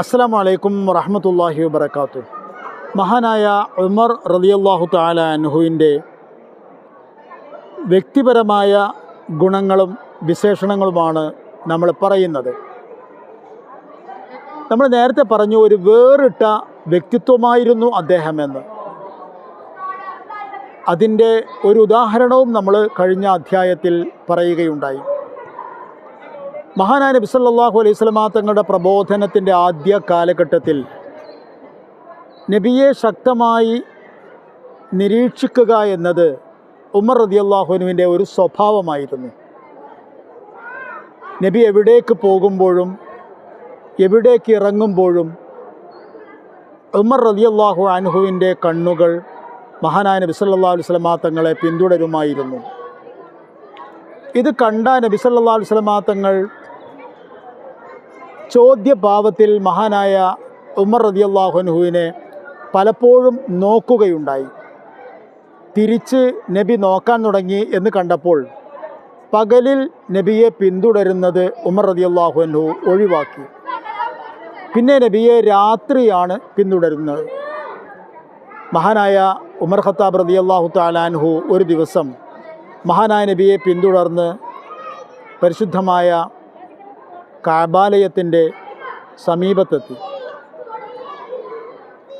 അസ്സാം വലൈക്കും വറഹമത്തല്ലാഹി വബർക്കാത്തു മഹാനായ ഉമർ റളിയല്ലാഹു താല അനുഹുവിന്റെ വ്യക്തിപരമായ ഗുണങ്ങളും വിശേഷണങ്ങളുമാണ് നമ്മൾ പറയുന്നത്. നമ്മൾ നേരത്തെ പറഞ്ഞു ഒരു വേറിട്ട വ്യക്തിത്വമായിരുന്നു അദ്ദേഹമെന്ന് അതിന്റെ ഒരു ഉദാഹരണവും നമ്മൾ കഴിഞ്ഞ അധ്യായത്തിൽ പറയുകയുണ്ടായി. മഹാനായ നബി സല്ലല്ലാഹു അലൈഹി സ്വലമാ തങ്ങളുടെ പ്രബോധനത്തിന്റെ ആദ്യ കാലഘട്ടത്തിൽ നബിയെ ശക്തമായി നിരീക്ഷിക്കുക എന്നത് ഉമർ റദിയല്ലാഹുനുവിന്റെ ഒരു സ്വഭാവമായിരുന്നു. നബി എവിടേക്ക് പോകുമ്പോഴും എവിടേക്ക് ഇറങ്ങുമ്പോഴും ഉമർ റളിയല്ലാഹു അൻഹുവിന്റെ കണ്ണുകൾ മഹാനായ നബി സല്ലല്ലാഹു അലൈഹി സ്വലമാ തങ്ങളെ പിന്തുടരുമായിരുന്നു. ഇത് കണ്ട നബി സല്ലല്ലാഹു അലൈഹി സ്വലമാ തങ്ങൾ ചോദ്യഭാവത്തിൽ മഹാനായ ഉമർ റതിയല്ലാഹുനുഹുവിനെ പലപ്പോഴും നോക്കുകയുണ്ടായി. തിരിച്ച് നബി നോക്കാൻ തുടങ്ങി എന്ന് കണ്ടപ്പോൾ പകലിൽ നബിയെ പിന്തുടരുന്നത് ഉമർ റദിയല്ലാഹുനു ഒഴിവാക്കി. പിന്നെ നബിയെ രാത്രിയാണ് പിന്തുടരുന്നത്. മഹാനായ ഉമർ ഖത്താബ് റതിയല്ലാഹു താലാൻഹു ഒരു ദിവസം മഹാനായ നബിയെ പിന്തുടർന്ന് പരിശുദ്ധമായ കാബാലയത്തിന്റെ സമീപത്തെത്തി.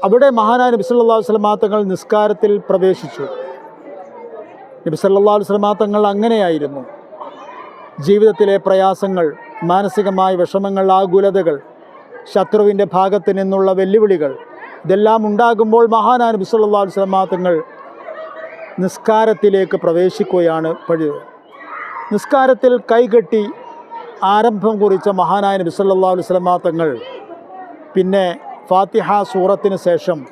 അവിടെ മഹാനായ നബി സല്ലല്ലാഹു അലൈഹി വസല്ലമ തങ്ങൾ നിസ്കാരത്തിൽ പ്രവേശിച്ചു. നബി സല്ലല്ലാഹു അലൈഹി വസല്ലമ തങ്ങൾ അങ്ങനെയായിരുന്നു. ജീവിതത്തിലെ പ്രയാസങ്ങൾ മാനസികമായ വിഷമങ്ങൾ ആകുലതകൾ ശത്രുവിന്റെ ഭാഗത്ത് നിന്നുള്ള വെല്ലുവിളികൾ ഇതെല്ലാം ഉണ്ടാകുമ്പോൾ മഹാനായ നബി സല്ലല്ലാഹു അലൈഹി വസല്ലമ തങ്ങൾ നിസ്കാരത്തിലേക്ക് പ്രവേശിക്കുകയാണ് പഴുത് നിസ്കാരത്തിൽ കൈകെട്ടി ആരംഭം കുറിച്ച മഹാനായ നബി സല്ലല്ലാഹു അലൈഹി വസല്ലമ തങ്ങൾ. പിന്നെ ഫാത്തിഹ സൂറത്തിന് ശേഷം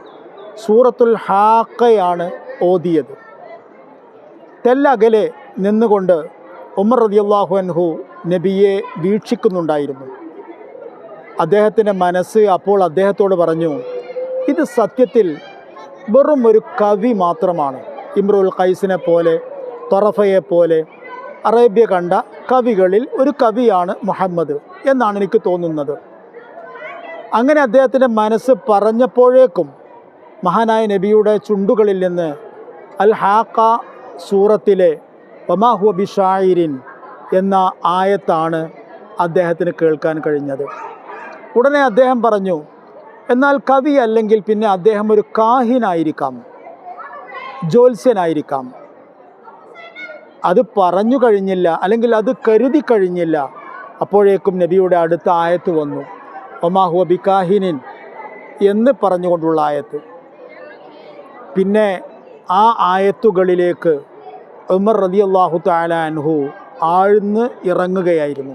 സൂറത്തുൽ ഹാക്കയാണ് ഓതിയത്. തെല്ലകലെ നിന്നുകൊണ്ട് ഉമർ റളിയല്ലാഹു അൻഹു നബിയെ വീക്ഷിക്കുന്നുണ്ടായിരുന്നു. അദ്ദേഹത്തിന്റെ മനസ്സ് അപ്പോൾ അദ്ദേഹത്തോട് പറഞ്ഞു ഇത് സത്യത്തിൽ വെറും ഒരു കവി മാത്രമാണ്. ഇമ്രുൽ ഖൈസിനെ പോലെ തൊറഫയെ പോലെ അറേബ്യ കണ്ട കവികളിൽ ഒരു കവിയാണ് മുഹമ്മദ് എന്നാണ് എനിക്ക് തോന്നുന്നത്. അങ്ങനെ അദ്ദേഹത്തിന്റെ മനസ്സ് പറഞ്ഞപ്പോഴേക്കും മഹാനായ നബിയുടെ ചുണ്ടുകളിൽ നിന്ന് അൽ ഹാക്ക സൂറത്തിലെ വമാഹുവ ബിഷായിരിൻ എന്ന ആയത്താണ് അദ്ദേഹത്തിന് കേൾക്കാൻ കഴിഞ്ഞത്. ഉടനെ അദ്ദേഹം പറഞ്ഞു എന്നാൽ കവി അല്ലെങ്കിൽ പിന്നെ അദ്ദേഹം ഒരു കാഹിനായിരിക്കാം ജ്യോത്സ്യനായിരിക്കാം. അത് പറഞ്ഞു കഴിഞ്ഞില്ല അല്ലെങ്കിൽ അത് കരുതി കഴിഞ്ഞില്ല. അപ്പോഴേക്കും നബിയുടെ അടുത്ത ആയത്ത് വന്നു. ഒമാഹുവ ബിക്കാഹിനിൻ എന്ന് പറഞ്ഞുകൊണ്ടുള്ള ആയത്ത്. പിന്നെ ആ ആയത്തുകളിലേക്ക് ഉമർ റതി അള്ളാഹു താലാൻഹു ആഴ്ന്ന് ഇറങ്ങുകയായിരുന്നു.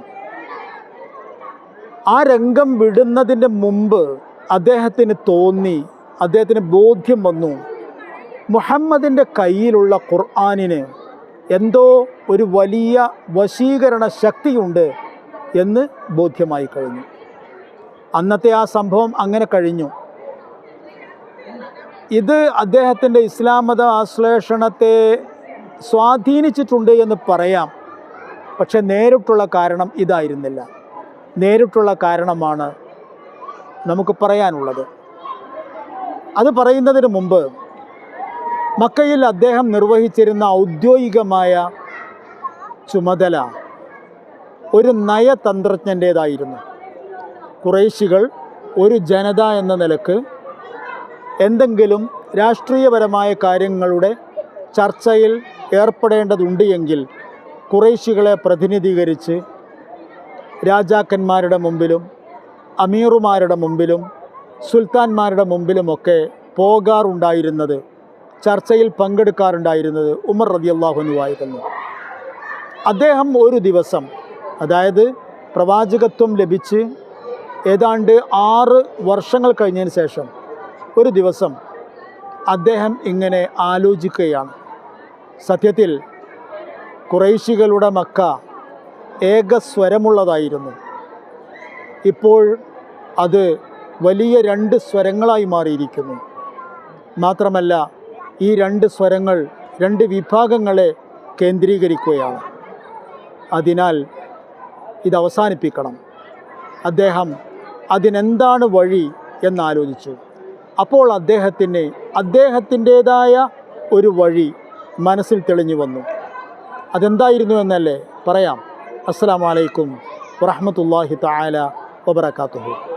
ആ രംഗം വിടുന്നതിന്റെ മുമ്പ് അദ്ദേഹത്തിന് തോന്നി അദ്ദേഹത്തിന് ബോധ്യം വന്നു. മുഹമ്മദിന്റെ കയ്യിലുള്ള ഖുർആാനിന് എന്തോ ഒരു വലിയ വശീകരണ ശക്തിയുണ്ട് എന്ന് ബോധ്യമായി കഴിഞ്ഞു. അന്നത്തെ ആ സംഭവം അങ്ങനെ കഴിഞ്ഞു. ഇത് അദ്ദേഹത്തിന്റെ ഇസ്ലാം മത ആശ്ലേഷണത്തെ സ്വാധീനിച്ചിട്ടുണ്ട് എന്ന് പറയാം. പക്ഷെ നേരിട്ടുള്ള കാരണം ഇതായിരുന്നില്ല. നേരിട്ടുള്ള കാരണമാണ് നമുക്ക് പറയാനുള്ളത്. അത് പറയുന്നതിന് മുമ്പ് മക്കയിൽ അദ്ദേഹം നിർവഹിച്ചിരുന്ന ഔദ്യോഗികമായ ചുമതല ഒരു നയതന്ത്രജ്ഞന്റേതായിരുന്നു. കുറേശികൾ ഒരു ജനത എന്ന നിലയ്ക്ക് എന്തെങ്കിലും രാഷ്ട്രീയപരമായ കാര്യങ്ങളുടെ ചർച്ചയിൽ ഏർപ്പെടേണ്ടതുണ്ട് എങ്കിൽ കുറേശികളെ പ്രതിനിധീകരിച്ച് രാജാക്കന്മാരുടെ മുമ്പിലും അമീറുമാരുടെ മുമ്പിലും സുൽത്താൻമാരുടെ മുമ്പിലുമൊക്കെ പോകാറുണ്ടായിരുന്നത് ചർച്ചയിൽ പങ്കെടുക്കാറുണ്ടായിരുന്നത് ഉമർ റതിയല്ലാഹുനുവായിരുന്നു അദ്ദേഹം ഒരു ദിവസം അതായത് പ്രവാചകത്വം ലഭിച്ച് ഏതാണ്ട് ആറ് വർഷങ്ങൾ കഴിഞ്ഞതിന് ശേഷം ഒരു ദിവസം അദ്ദേഹം ഇങ്ങനെ ആലോചിക്കുകയാണ്. സത്യത്തിൽ കുറേശികളുടെ മക്ക ഏകസ്വരമുള്ളതായിരുന്നു ഇപ്പോൾ അത് വലിയ രണ്ട് സ്വരങ്ങളായി മാറിയിരിക്കുന്നു. മാത്രമല്ല ഈ രണ്ട് സ്വരങ്ങൾ രണ്ട് വിഭാഗങ്ങളെ കേന്ദ്രീകരിക്കുകയാണ്. അതിനാൽ ഇത് അവസാനിപ്പിക്കണം. അദ്ദേഹം അതിനെന്താണ് വഴി എന്നാലോചിച്ചു. അപ്പോൾ അദ്ദേഹത്തിന് അദ്ദേഹത്തിന്റേതായ ഒരു വഴി മനസ്സിൽ തെളിഞ്ഞു വന്നു. അതെന്തായിരുന്നു എന്നല്ലേ പറയാം. അസ്സാം വലൈക്കും വറഹമത്തല്ലാഹി താല വബറകാതുഹു.